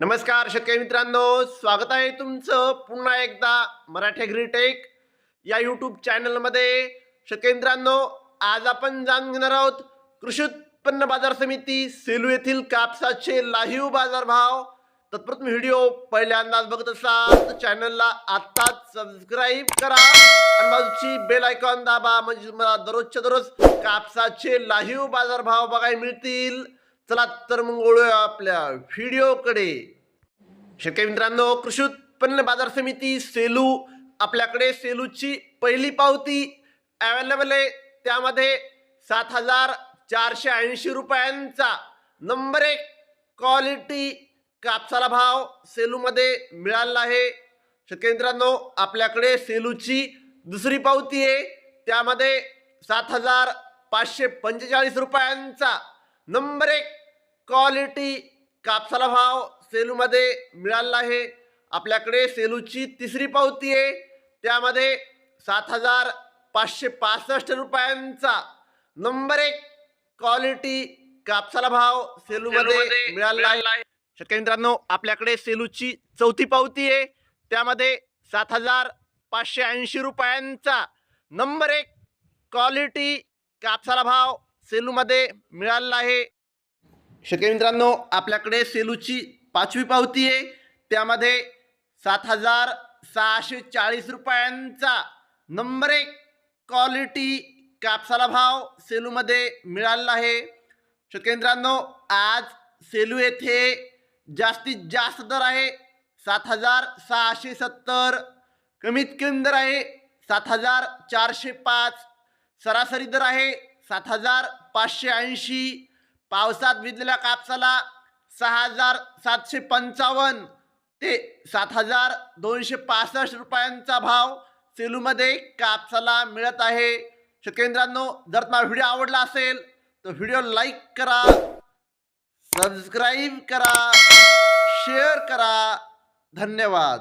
नमस्कार शेतकरी मित्रांनो. स्वागत आहे तुमचं पुन्हा एकदा मराठी ग्रीटेक या यूट्यूब चॅनलमध्ये शेतकरी मित्रांनो आज आपण जाणून घेणार आहोत कृषी उत्पन्न बाजार समिती सेलू येथील कापसाचे लाहीव बाजारभाव तत्प्रथम व्हिडिओ पहिल्यांदाच बघत असाल तर चॅनलला आत्ताच सबस्क्राईब करा आणि बाजूची बेल आयकॉन दाबा. म्हणजे तुम्हाला दररोजच्या दररोज कापसाचे लाहीव बाजारभाव बघायला मिळतील. चला तर मग वळूया आपल्या व्हिडिओकडे शेतकरी मित्रांनो कृषी उत्पन्न बाजार समिती सेलू आपल्याकडे सेलूची पहिली पावती अवेलेबल आहे. त्यामध्ये सात हजार चारशे ऐंशी रुपयांचा नंबर एक क्वालिटी कापसाला भाव सेलूमध्ये मिळाला आहे. शेतकरी मित्रांनो आपल्याकडे सेलूची दुसरी पावती आहे. त्यामध्ये सात हजार पाचशे पंचेचाळीस रुपयांचा नंबर एक क्वालिटी कापसाला भाव सेलूमध्ये मिळाला आहे. आपल्याकडे सेलूची तिसरी पावती आहे. त्यामध्ये सात हजार पाचशे पासष्ट रुपयांचा नंबर एक क्वालिटी कापसाला भाव सेलूमध्ये मिळाला आहे. शेतकरी मित्रांनो आपल्याकडे सेलूची चौथी पावती आहे. त्यामध्ये सात हजार पाचशे ऐंशी रुपयांचा नंबर एक क्वालिटी कापसाला भाव सेलूमध्ये मिळालेला आहे. शेतकरी मित्रांनो आपल्याकडे सेलूची पाचवी पावती आहे. त्यामध्ये सात हजार सहाशे चाळीस रुपयांचा नंबर एक क्वालिटी कापसाला भाव सेलूमध्ये मिळालेला आहे. शेतकरी मित्रांनो आज सेलू येथे जास्तीत जास्त दर आहे. सात हजार सहाशे सत्तर कमीत कमी दर आहे. सात हजार चारशे पाच सरासरी दर आहे. सात हजार पाचशे ऐंशी. पावसात भिजलेल्या कापसाला सहा हजार सातशे पंचावन्न. ते सात हजार दोनशे पासष्ट रुपयांचा भाव सेलूमध्ये कापसाला मिळत आहे. शेतकरी जर तुम्हाला व्हिडिओ आवडला असेल तर व्हिडिओ लाईक करा सबस्क्राईब करा शेअर करा. धन्यवाद.